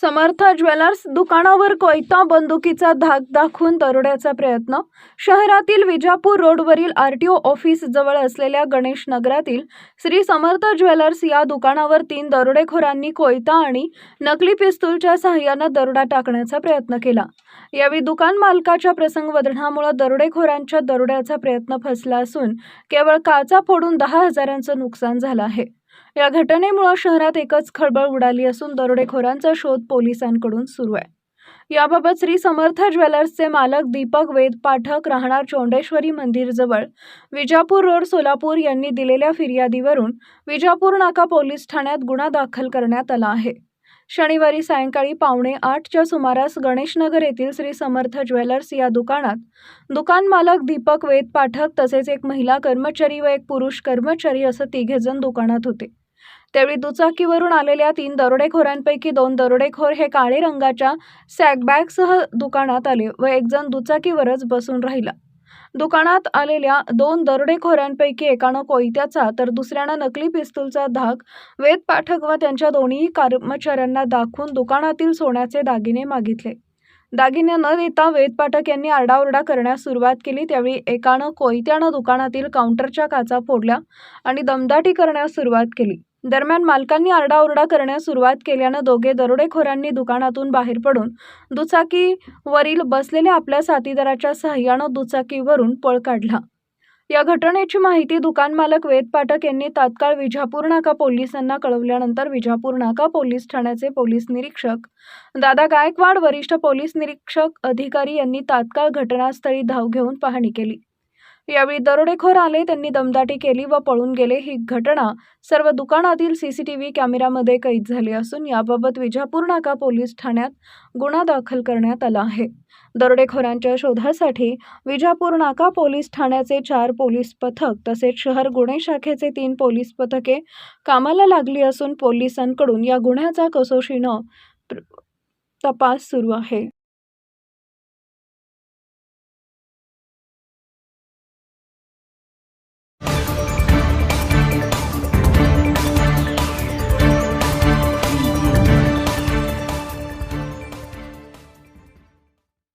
समर्थ jewellers दुकानावर कोयता बंदुकीचा धाक दाखवून दरोड्याचा प्रयत्न. शहरातील विजापूर रोडवरील आर टी ओ ऑफिस जवळ असलेल्या गणेश नगरातील श्री समर्थ ज्वेलर्स या दुकानावर तीन दरोडेखोरांनी कोयता आणि नकली पिस्तूलच्या सहाय्यानं दरोडा टाकण्याचा प्रयत्न केला. यावेळी दुकान मालकाच्या प्रसंगवदनामुळे दरोडेखोरांच्या दरोड्याचा प्रयत्न फसला असून केवळ काचा फोडून दहा हजारांचं नुकसान झालं आहे. या घटनेमुळे शहरात एकच खळबळ उडाली असून दरोडेखोरांचा शोध पोलिसांकडून सुरू आहे. याबाबत श्री समर्थ ज्वेलर्सचे मालक दीपक वेद पाठक राहणार चोंडेश्वरी मंदिरजवळ विजापूर रोड सोलापूर यांनी दिलेल्या फिर्यादीवरून विजापूर नाका पोलीस ठाण्यात गुन्हा दाखल करण्यात आला आहे. शनिवारी सायंकाळी पावणे आठच्या सुमारास गणेशनगर येथील श्री समर्थ ज्वेलर्स या दुकानात दुकान मालक दीपक वेद पाठक तसेच एक महिला कर्मचारी व एक पुरुष कर्मचारी असं तिघेजण दुकानात होते. त्यावेळी दुचाकीवरून आलेल्या तीन दरोडेखोरांपैकी दोन दरोडेखोर हे काळे रंगाच्या सॅकबॅगसह दुकानात आले व एकजण दुचाकीवरच बसून राहिला. दुकानात आलेल्या दोन दरोडेखोरांपैकी एकानं कोयत्याचा तर दुसऱ्यानं नकली पिस्तूलचा धाक वेद पाठक व त्यांच्या दोन्ही कर्मचाऱ्यांना दाखवून दुकानातील सोन्याचे दागिने मागितले. दागिने न देता वेद पाठक यांनी आरडाओरडा करण्यास सुरुवात केली. त्यावेळी एकानं कोयत्यानं दुकानातील काउंटरच्या काचा फोडल्या आणि दमदाटी करण्यास सुरुवात केली. दरम्यान मालकांनी आरडाओरडा करण्यास सुरुवात केल्यानं दोघे दरोडेखोरांनी दुकानातून बाहेर पडून दुचाकीवरील बसलेल्या आपल्या साथीदाराच्या सहाय्यानं दुचाकीवरून पळ काढला. या घटनेची माहिती दुकान मालक वेद पाठक यांनी तात्काळ विजापूर नाका पोलिसांना कळवल्यानंतर विजापूर नाका पोलीस ठाण्याचे पोलीस निरीक्षक दादा गायकवाड वरिष्ठ पोलीस निरीक्षक अधिकारी यांनी तात्काळ घटनास्थळी धाव घेऊन पाहणी केली. यावेळी दरोडेखोर आले त्यांनी दमदाटी केली व पळून गेले. ही घटना सर्व दुकानातील सीसीटीव्ही कॅमेऱ्यामध्ये कैद झाली असून याबाबत विजापूर नाका पोलीस ठाण्यात गुन्हा दाखल करण्यात आला आहे. दरोडेखोरांच्या शोधासाठी विजापूर नाका पोलीस ठाण्याचे चार पोलीस पथक तसेच शहर गुन्हे शाखेचे तीन पोलीस पथके कामाला लागली असून पोलिसांकडून या गुन्ह्याचा कसोशीनं तपास सुरू आहे.